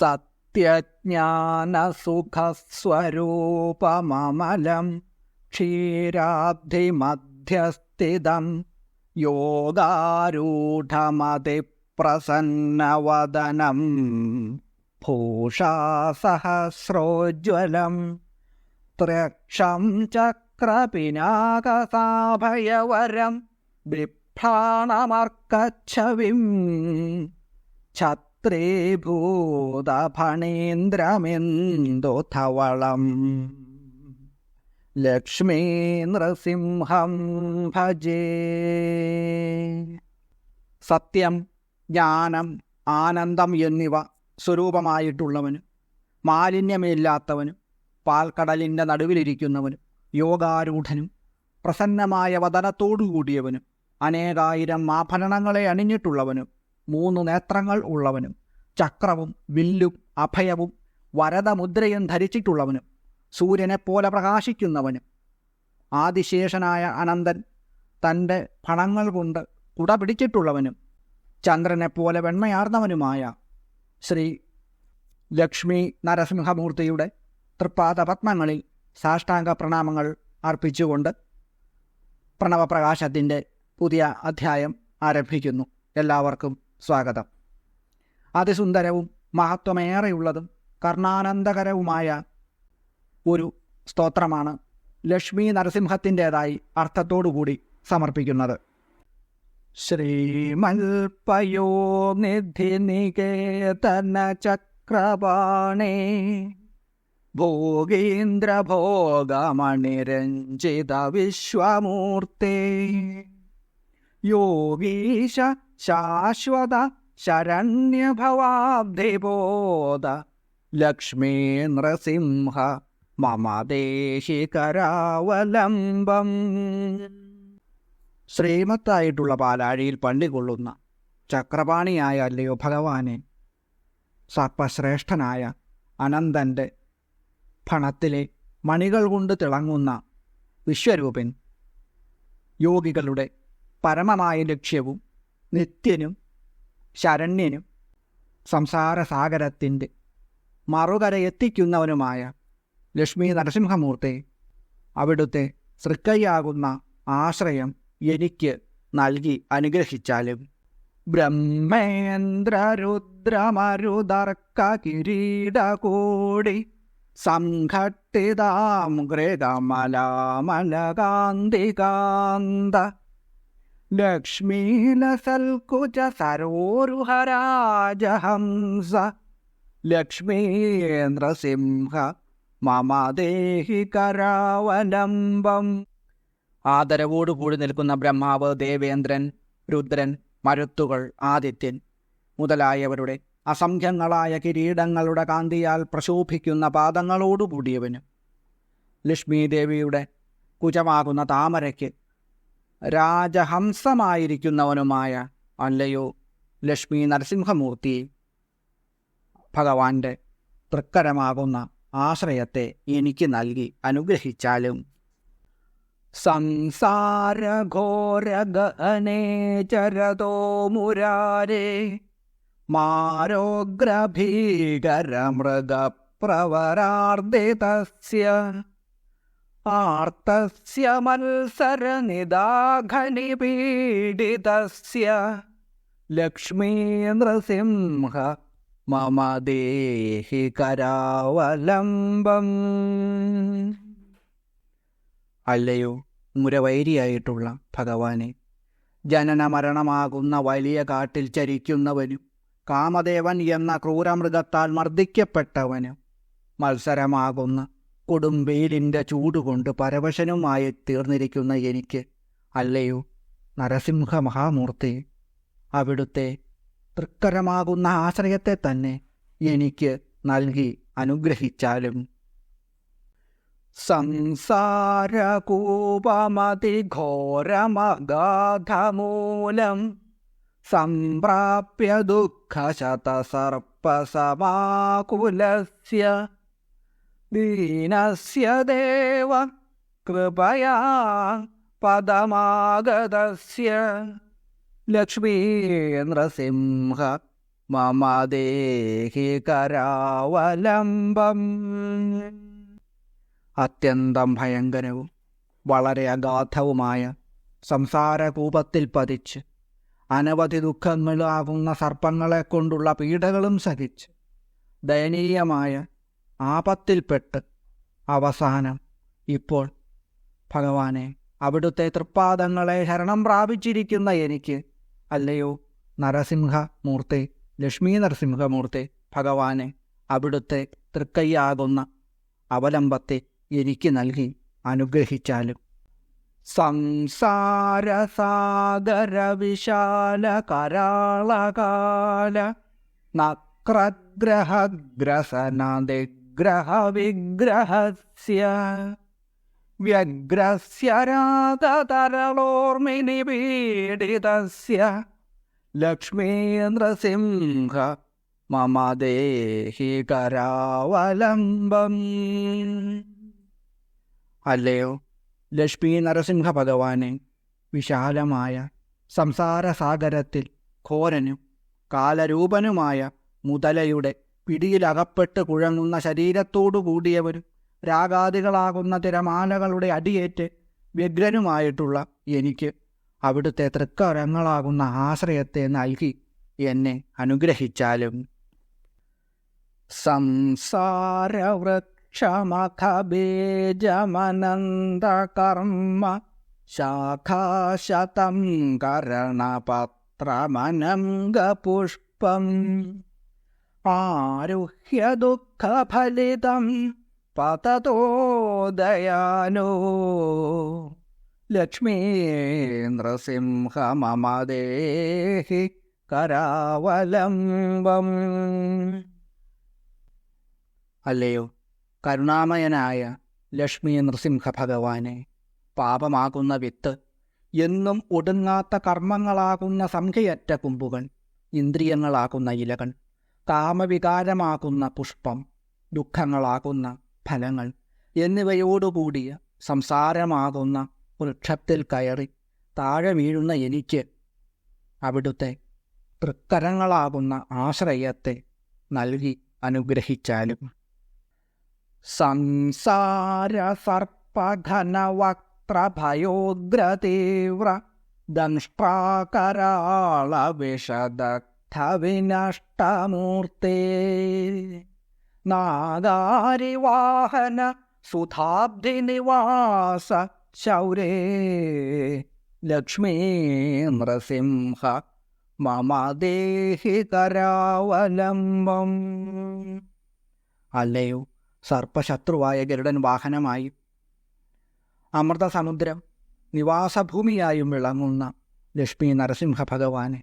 സത്യജ്ഞാനസുഖസ്വരൂപമമലം ക്ഷീരാബ്ധിമധ്യസ്ഥിതം യോഗാരൂഢമതിപ്രസന്നവദനം ഭൂഷാസഹസ്രോജ്വലം ത്രക്ഷം ചക്രപിനാകസാഭയവരം ബിഭ്രാണമർക്കച്ഛവിം ഛത്രീഭൂതഫണീന്ദ്രമെന്തുധവളം ലക്ഷ്മീ നൃസിംഹം ഭജേ. സത്യം ജ്ഞാനം ആനന്ദം എന്നിവ സ്വരൂപമായിട്ടുള്ളവനും മാലിന്യമില്ലാത്തവനും പാൽക്കടലിന്റെ നടുവിലിരിക്കുന്നവനും യോഗാരൂഢനും പ്രസന്നമായ വദനത്തോടുകൂടിയവനും അനേകായിരം ആഭരണങ്ങളെ അണിഞ്ഞിട്ടുള്ളവനും മൂന്ന് നേത്രങ്ങൾ ഉള്ളവനും ചക്രവും വില്ലും അഭയവും വരദമുദ്രയും ധരിച്ചിട്ടുള്ളവനും സൂര്യനെപ്പോലെ പ്രകാശിക്കുന്നവനും. ആദിശേഷനായ അനന്തൻ തന്റെ ഫണങ്ങൾ കൊണ്ട് കുട പിടിച്ചിട്ടുള്ളവനും ചന്ദ്രനെപ്പോലെ വെണ്മയാർന്നവനുമായ ശ്രീ ലക്ഷ്മി നരസിംഹമൂർത്തിയുടെ തൃപ്പാദ പത്മങ്ങളിൽ സാഷ്ടാംഗ പ്രണാമങ്ങൾ അർപ്പിച്ചുകൊണ്ട് പ്രണവപ്രകാശത്തിന്റെ പുതിയ അധ്യായം ആരംഭിക്കുന്നു. എല്ലാവർക്കും സ്വാഗതം. അതിസുന്ദരവും മഹത്വമേറെയുള്ളതും കർണാനന്ദകരവുമായ ഒരു സ്തോത്രമാണ് ലക്ഷ്മി നരസിംഹത്തിന്റെതായി അർത്ഥത്തോടുകൂടി സമർപ്പിക്കുന്നത്. ശ്രീമൽപയോ നിധി നികേതന ചക്രപാണേ ഭോഗീന്ദ്രഭോഗമണിരഞ്ജിത വിശ്വമൂർത്തേ യോഗീശ ശാശ്വത ശരണ്യഭവാബ്ധിബോധ ലക്ഷ്മീ നൃസിംഹ മമ ദേഹി കരാവലംബം ശ്രീമത്തായിട്ടുള്ള പാലാഴിയിൽ പള്ളികൊള്ളുന്ന ചക്രപാണിയായല്ലയോ ഭഗവാനെ സർപ്പശ്രേഷ്ഠനായ അനന്തന്റെ ഫണത്തിലെ മണികൾ കൊണ്ട് തിളങ്ങുന്ന വിശ്വരൂപൻ യോഗികളുടെ പരമമായ ലക്ഷ്യവും നിത്യനും ശരണ്യനും സംസാരസാഗരത്തിന്റെ മറുകരയെത്തിക്കുന്നവനുമായ ലക്ഷ്മി നരസിംഹമൂർത്തി അവിടുത്തെ സൃക്കയ്യാകുന്ന ആശ്രയം എനിക്ക് നൽകി അനുഗ്രഹിച്ചാലും. ബ്രഹ്മേന്ദ്രരുദ്രമരുതർക്ക കിരീടകൂടി സംഘട്ടിതാം ഗൃഗമലാമലകാന്തികാന്ത ലക്ഷ്മീലസൽക്കുച സരോരുഹരാജഹംസ ലക്ഷ്മീന്ദ്രസിംഹ മമ ദേഹി കരാവലംബം ആദരവോടുകൂടി നിൽക്കുന്ന ബ്രഹ്മാവ് ദേവേന്ദ്രൻ രുദ്രൻ മരുത്തുകൾ ആദിത്യൻ മുതലായവരുടെ അസംഖ്യങ്ങളായ കിരീടങ്ങളുടെ കാന്തിയാൽ പ്രശോഭിക്കുന്ന പാദങ്ങളോടുകൂടിയവനും ലക്ഷ്മീദേവിയുടെ കുജമാകുന്ന താമരയ്ക്ക് രാജഹംസമായിരിക്കുന്നവനുമായ അല്ലയോ ലക്ഷ്മി നരസിംഹമൂർത്തി ഭഗവാന്റെ തൃക്കരമാകുന്ന ആശ്രയത്തെ എനിക്ക് നൽകി അനുഗ്രഹിച്ചാലും സംസാരഘോരഗനെ ചരതോ മുരാരേ മാരോഗ്രഭീകരമൃഗപ്രവരാർദിതസ്യ മത്സരനിദാഘനിപീഡിതസ്യ ലക്ഷ്മീ ലക്ഷ്മീന്ദ്രസിംഹ മമ ദേഹി കരാവലംബം അല്ലയോ മുരവൈരിയായിട്ടുള്ള ഭഗവാനെ ജനനമരണമാകുന്ന വലിയ കാട്ടിൽ ചരിക്കുന്നവനും കാമദേവൻ എന്ന ക്രൂരമൃഗത്താൽ മർദ്ദിക്കപ്പെട്ടവനും മത്സരമാകുന്ന കൊടുംവെയിലിന്റെ ചൂടുകൊണ്ട് പരവശനുമായി തീർന്നിരിക്കുന്ന എനിക്ക് അല്ലയോ നരസിംഹ മഹാമൂർത്തി അവിടുത്തെ തൃക്കരമാകുന്ന ആശ്രയത്തെ തന്നെ എനിക്ക് നൽകി അനുഗ്രഹിച്ചാലും. സംസാരകൂപമതിഘോരമഗാധമൂലം സംപ്രാപ്യ ദുഃഖശതസർപ്പസമാകുലസ്യ ദീനസ്യ ദേവ കൃപയാ പദമാഗതസ്യ. ലക്ഷ്മീന്ദ്രസിംഹ മമ ദേഹി കരാവലംബം. അത്യന്തം ഭയങ്കരവും വളരെ അഗാധവുമായ സംസാരകൂപത്തിൽ പതിച്ച് അനവധി ദുഃഖങ്ങളാകുന്ന സർപ്പങ്ങളെ കൊണ്ടുള്ള പീഡകളും സഹിച്ച് ദയനീയമായ ആപത്തിൽപ്പെട്ട് അവസാനം ഇപ്പോൾ ഭഗവാനെ അവിടുത്തെ തൃപ്പാദങ്ങളെ ശരണം പ്രാപിച്ചിരിക്കുന്ന എനിക്ക് അല്ലയോ നരസിംഹമൂർത്തി ലക്ഷ്മി നരസിംഹമൂർത്തി ഭഗവാനെ അവിടുത്തെ തൃക്കൈയാകുന്ന അവലംബത്തെ എനിക്ക് നൽകി അനുഗ്രഹിച്ചാലും. സംസാരസാഗര വിശാല നക്രഗ്രഹഗ്രസനദിഗ്രഹവിഗ്രഹസ്യ വ്യഗ്രസ്യ ലക്ഷ്മീന്ദ്രസിംഹ മമ ദേഹി കരാവലംബം. അല്ലയോ ലക്ഷ്മി നരസിംഹ ഭഗവാനെ വിശാലമായ സംസാരസാഗരത്തിൽ ഘോരനും കാലരൂപനുമായ മുതലയുടെ പിടിയിലകപ്പെട്ട് കുഴങ്ങുന്ന ശരീരത്തോടു കൂടിയവരും രാഗാദികളാകുന്ന തിരമാലകളുടെ അടിയേറ്റ് വ്യഗ്രനുമായിട്ടുള്ള എനിക്ക് അവിടുത്തെ തൃക്കരങ്ങളാകുന്ന ആശ്രയത്തെ നൽകി എന്നെ അനുഗ്രഹിച്ചാലും. സംസാരവൃക്ഷമഖബീജമനന്തകർമ്മ ശാഖാശതം കരണപത്രമനംഗപുഷ്പം ആരുഹ്യ ദുഃഖഫലിതം പതതോ ദയാനോ. ലക്ഷ്മീ നൃസിംഹ മമ ദേഹി കരാവലംബം. അല്ലയോ കരുണാമയനായ ലക്ഷ്മി നൃസിംഹ ഭഗവാനെ പാപമാകുന്ന വിത്ത് എന്നും ഒടുങ്ങാത്ത കർമ്മങ്ങളാകുന്ന സംഖ്യയറ്റ കുമ്പുകൾ ഇന്ദ്രിയങ്ങളാകുന്ന ഇലകൾ കാമവികാരമാകുന്ന പുഷ്പം ദുഃഖങ്ങളാകുന്ന ഫലങ്ങൾ എന്നിവയോടുകൂടിയ സംസാരമാകുന്ന വൃക്ഷത്തിൽ കയറി താഴെ വീഴുന്ന എനിക്ക് അവിടുത്തെ തൃക്കരങ്ങളാകുന്ന ആശ്രയത്തെ നൽകി അനുഗ്രഹിച്ചാലും. സംസാര സർപ്പഘനവക്ത്രഭയോഗ്രതീവ്ര ദംഷ്ട്രാകരാള വിഷദഗ്ധ വിനഷ്ടമൂർത്തേ നാഗാരിവാഹന സുധാബ്ധി നിവാസ ശൗരേ. ലക്ഷ്മീ നൃസിംഹ മമ കരാവലംബം അല്ലയോ സർപ്പശത്രുവായ ഗരുഡൻ വാഹനമായി. അമൃതസമുദ്രം നിവാസഭൂമിയായും വിളങ്ങുന്ന ലക്ഷ്മി നരസിംഹ ഭഗവാനെ.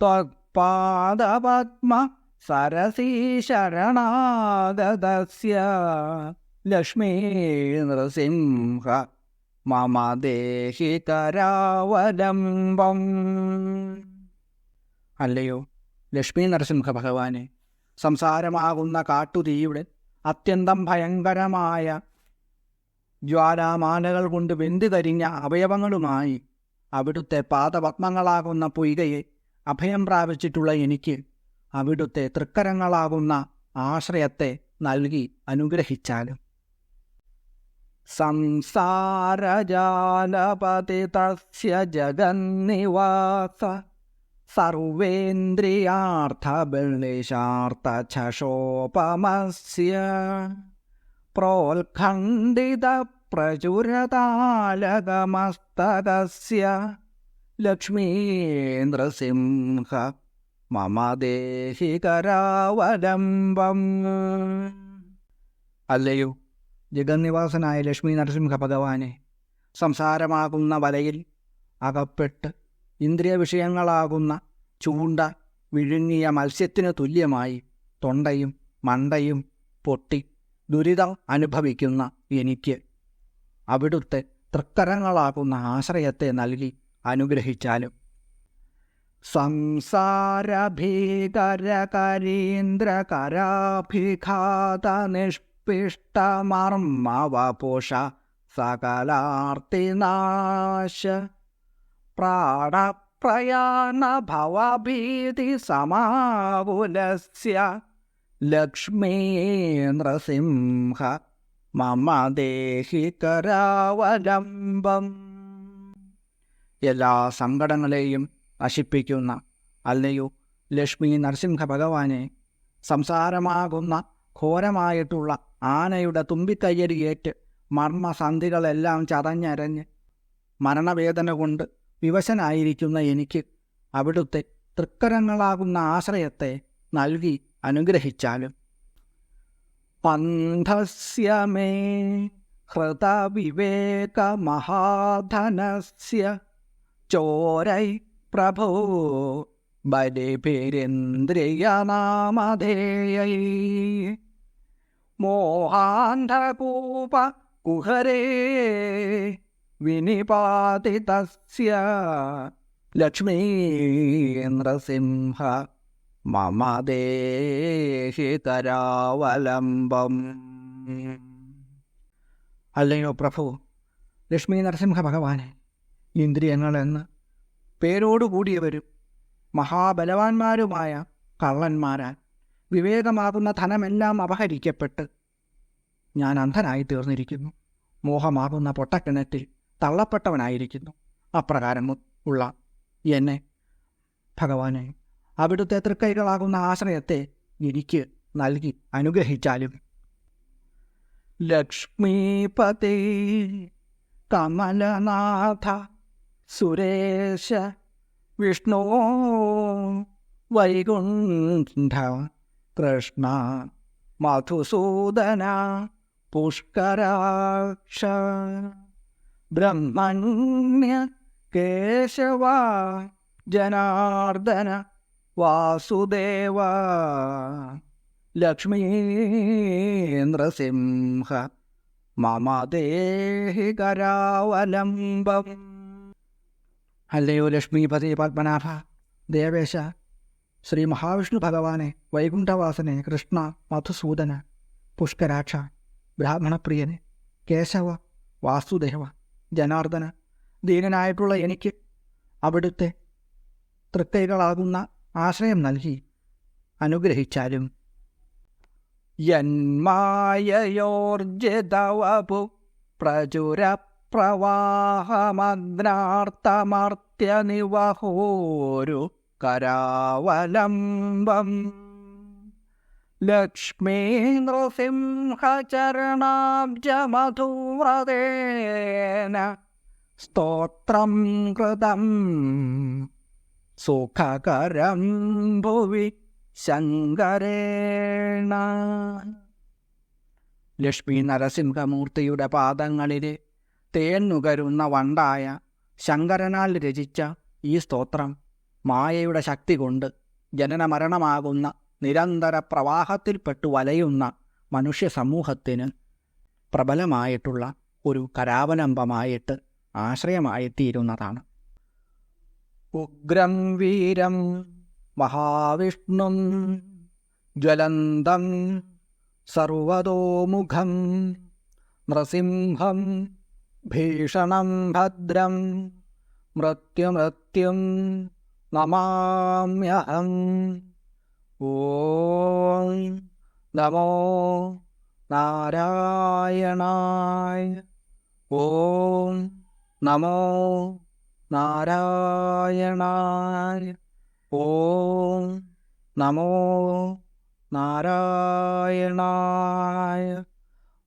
ത്വത്പാദപത്മ സരസീശരണാഗതസ്യ ലക്ഷ്മീ നൃസിംഹ മമ ദേഹി കരാവലംബം അല്ലയോ ലക്ഷ്മി നരസിംഹ ഭഗവാനെ സംസാരമാകുന്ന കാട്ടുതീയുടെ അത്യന്തം ഭയങ്കരമായ ജ്വാലാമാലകൾ കൊണ്ട് വെന്തിതരിഞ്ഞ അവയവങ്ങളുമായി അവിടുത്തെ പാദപത്മങ്ങളാകുന്ന പൊയ്കയെ അഭയം പ്രാപിച്ചിട്ടുള്ള എനിക്ക് അവിടുത്തെ തൃക്കരങ്ങളാകുന്ന ആശ്രയത്തെ നൽകി അനുഗ്രഹിച്ചാലും. സംസാരജാലപതി തസ്യ ജഗന്നിവാസ സർവേന്ദ്രിയാർത്ഥബലിശാർത്ഥോപമസ്യ പ്രോത്ഖണ്ഡിതപ്രചുരതാലകമസ്തകസ്യ ലക്ഷ്മീന്ദ്രസിംഹ മമദേഹികരാവലംബം. ദേഹി കരാവലംബം അല്ലയോ ജഗന്നിവാസനായ ലക്ഷ്മി നരസിംഹ ഭഗവാനെ സംസാരമാകുന്ന വലയിൽ അകപ്പെട്ട് ഇന്ദ്രിയ വിഷയങ്ങളാകുന്ന ചൂണ്ട വിഴുങ്ങിയ മത്സ്യത്തിനു തുല്യമായി തൊണ്ടയും മണ്ടയും പൊട്ടി ദുരിതം അനുഭവിക്കുന്ന എനിക്ക് അവിടുത്തെ തൃക്കരങ്ങളാകുന്ന ആശ്രയത്തെ നൽകി അനുഗ്രഹിച്ചാലും. സംസാരഭീകരകരീന്ദ്രകരാഭിഘാതനിഷ്പിഷ്ടമർമ്മവപുഷ സകലാർത്തിനാശ. പ്രാണപ്രയാണഭവഭീതി സമാകുലസ്യ ലക്ഷ്മീ നൃസിംഹ മമ ദേഹി കരാവലംബം എല്ലാ സങ്കടങ്ങളെയും നശിപ്പിക്കുന്ന അല്ലയോ ലക്ഷ്മി നരസിംഹ ഭഗവാനെ സംസാരമാകുന്ന ഘോരമായിട്ടുള്ള ആനയുടെ തുമ്പിക്കയ്യരിയേറ്റ് മർമ്മസന്ധികളെല്ലാം ചതഞ്ഞരഞ്ഞ് മരണവേദന കൊണ്ട് വിവശനായിരിക്കുന്ന എനിക്ക് അവിടുത്തെ തൃക്കരങ്ങളാകുന്ന ആശ്രയത്തെ നൽകി അനുഗ്രഹിച്ചാലും. പന്ഥസ്യ മേ ഹൃതവിവേകമഹാധനസ്യ ചോരൈ പ്രഭോ ബലിഭിരിന്ദ്രിയനാമധേയൈ മോഹാന്ധകൂപ കുഹരേ വിനിപാതിതസ്യ ലക്ഷ്മീന്ദ്രസിംഹ മമ ദേഹി കരാവലംബം അല്ലയോ പ്രഭു ലക്ഷ്മി നരസിംഹ ഭഗവാനെ ഇന്ദ്രിയങ്ങളെന്ന് പേരോടുകൂടിയവരും മഹാബലവാന്മാരുമായ കള്ളന്മാരാൽ വിവേകമാകുന്ന ധനമെല്ലാം അപഹരിക്കപ്പെട്ട് ഞാൻ അന്ധനായി തീർന്നിരിക്കുന്നു. മോഹമാകുന്ന പൊട്ടക്കിണറ്റിൽ തള്ളപ്പെട്ടവനായിരിക്കുന്നു. അപ്രകാരം ഉള്ള എന്നെ ഭഗവാനെ അവിടുത്തെ തൃക്കൈകളാകുന്ന ആശ്രയത്തെ എനിക്ക് നൽകി അനുഗ്രഹിച്ചാലും. ലക്ഷ്മീപതി കമലനാഥ സുരേശ വിഷ്ണു വൈകുണ്ഠ കൃഷ്ണ മധുസൂദന പുഷ്കരാക്ഷ ബ്രഹ്മണ്യ കേശവ ജനാർദ്ദന വാസുദേവ ലക്ഷ്മീന്ദ്രസിംഹ മമ ദേഹി കരാവലംബം അല്ലയോ ലക്ഷ്മീപതി പത്മനാഭ ദേവേശ ശ്രീ മഹാവിഷ്ണു ഭഗവാനെ വൈകുണ്ഠവാസനെ കൃഷ്ണ മധുസൂദന പുഷ്കരാക്ഷ ബ്രാഹ്മണപ്രിയനെ കേശവ വാസുദേവ ജനാർദ്ദന ദീനനായിട്ടുള്ള എനിക്ക് അവിടുത്തെ തൃക്കൈകളാകുന്ന ആശ്രയം നൽകി അനുഗ്രഹിച്ചാലും. യന്മായയോർജിതവപു പ്രചുരപ്രവാഹമദ്നാർത്തമർത്യനിവഹോരു കരാവലംബം ലക്ഷ്മീ നൃസിംഹചരണാബ്ജമധൂവ്രതേന സ്തോത്രം കൃതം. സുഖകരം ഭുവി ശങ്കരേണ. ലക്ഷ്മി നരസിംഹമൂർത്തിയുടെ പാദങ്ങളിലെ തേന്നുകരുന്ന വണ്ടായ ശങ്കരനാൽ രചിച്ച ഈ സ്തോത്രം മായയുടെ ശക്തി കൊണ്ട് ജനനമരണമാകുന്ന നിരന്തര പ്രവാഹത്തിൽപ്പെട്ടു വലയുന്ന മനുഷ്യ സമൂഹത്തിന് പ്രബലമായിട്ടുള്ള ഒരു കരാവലംബമായിട്ട് ആശ്രയമായിത്തീരുന്നതാണ്. ഉഗ്രം വീരം മഹാവിഷ്ണും ജ്വലന്തം സർവതോമുഖം നൃസിംഹം ഭീഷണം ഭദ്രം മൃത്യുമൃത്യും നമാമ്യഹം. ഓം നമോ നാരായണായ. ഓം നമോ നാരായണായ. ഓം നമോ നാരായണായ.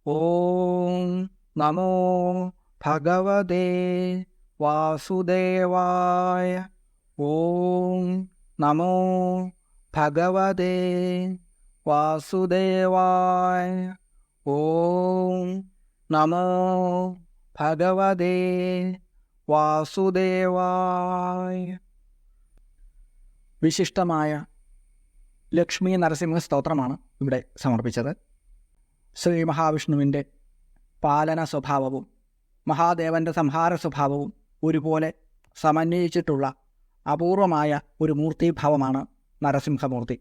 ഓം നമോ ഭഗവതേ വാസുദേവായ ഓം നമോ ഭഗവതേ വാസുദേവായ ഓം നമോ ഭഗവതേ വാസുദേവായ. വിശിഷ്ടമായ ലക്ഷ്മി നരസിംഹ സ്തോത്രമാണ് ഇവിടെ സമർപ്പിച്ചത്. ശ്രീ മഹാവിഷ്ണുവിന്റെ പാലന സ്വഭാവവും മഹാദേവന്റെ സംഹാര സ്വഭാവവും ഒരുപോലെ സമന്വയിച്ചിട്ടുള്ള അപൂർവമായ ഒരു മൂർത്തിഭാവമാണ് നരസിംഹമൂർത്തി.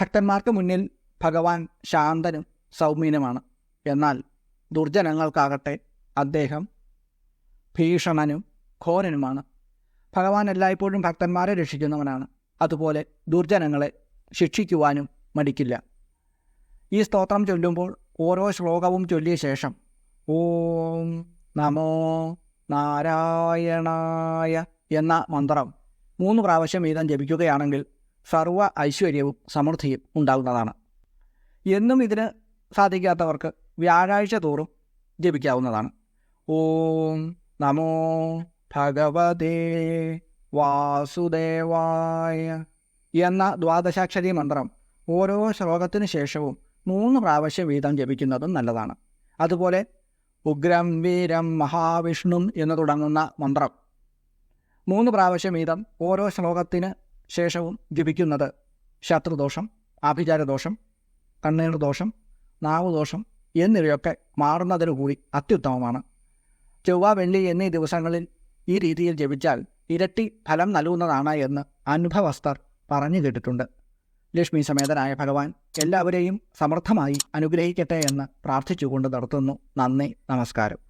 ഭക്തന്മാർക്ക് മുന്നിൽ ഭഗവാൻ ശാന്തനും സൗമ്യനുമാണ്. എന്നാൽ ദുർജനങ്ങൾക്കാകട്ടെ അദ്ദേഹം ഭീഷണനും ഘോരനുമാണ്. ഭഗവാൻ എല്ലായ്പ്പോഴും ഭക്തന്മാരെ രക്ഷിക്കുന്നവനാണ്. അതുപോലെ ദുർജനങ്ങളെ ശിക്ഷിക്കുവാനും മടിക്കില്ല. ഈ സ്തോത്രം ചൊല്ലുമ്പോൾ ഓരോ ശ്ലോകവും ചൊല്ലിയ ശേഷം ഓം നമോ നാരായണായ എന്ന മന്ത്രം. മൂന്ന് പ്രാവശ്യം വീതം ജപിക്കുകയാണെങ്കിൽ സർവ ഐശ്വര്യവും സമൃദ്ധിയും ഉണ്ടാകുന്നതാണ്. എന്നും ഇതിന് സാധിക്കാത്തവർക്ക് വ്യാഴാഴ്ച തോറും ജപിക്കാവുന്നതാണ്. ഓം നമോ ഭഗവതേ വാസുദേവായ എന്ന ദ്വാദശാക്ഷരി മന്ത്രം ഓരോ ശ്ലോകത്തിന് ശേഷവും മൂന്ന് പ്രാവശ്യം വീതം ജപിക്കുന്നതും നല്ലതാണ്. അതുപോലെ ഉഗ്രം വീരം മഹാവിഷ്ണും എന്ന് തുടങ്ങുന്ന മന്ത്രം. മൂന്ന് പ്രാവശ്യം വീതം ഓരോ ശ്ലോകത്തിന് ശേഷവും ജപിക്കുന്നത് ശത്രുദോഷം ആഭിചാരദോഷം കണ്ണീർ ദോഷം നാവുദോഷം എന്നിവയൊക്കെ മാറുന്നതിനു കൂടി അത്യുത്തമമാണ്. ചൊവ്വ വെള്ളി എന്നീ ദിവസങ്ങളിൽ ഈ രീതിയിൽ ജപിച്ചാൽ ഇരട്ടി ഫലം നൽകുന്നതാണ് എന്ന് അനുഭവസ്ഥർ പറഞ്ഞു കേട്ടിട്ടുണ്ട്. ലക്ഷ്മി സമേതനായ ഭഗവാൻ എല്ലാവരെയും സമർത്ഥമായി അനുഗ്രഹിക്കട്ടെ എന്ന് പ്രാർത്ഥിച്ചുകൊണ്ട് നടത്തുന്നു. നന്ദി നമസ്കാരം.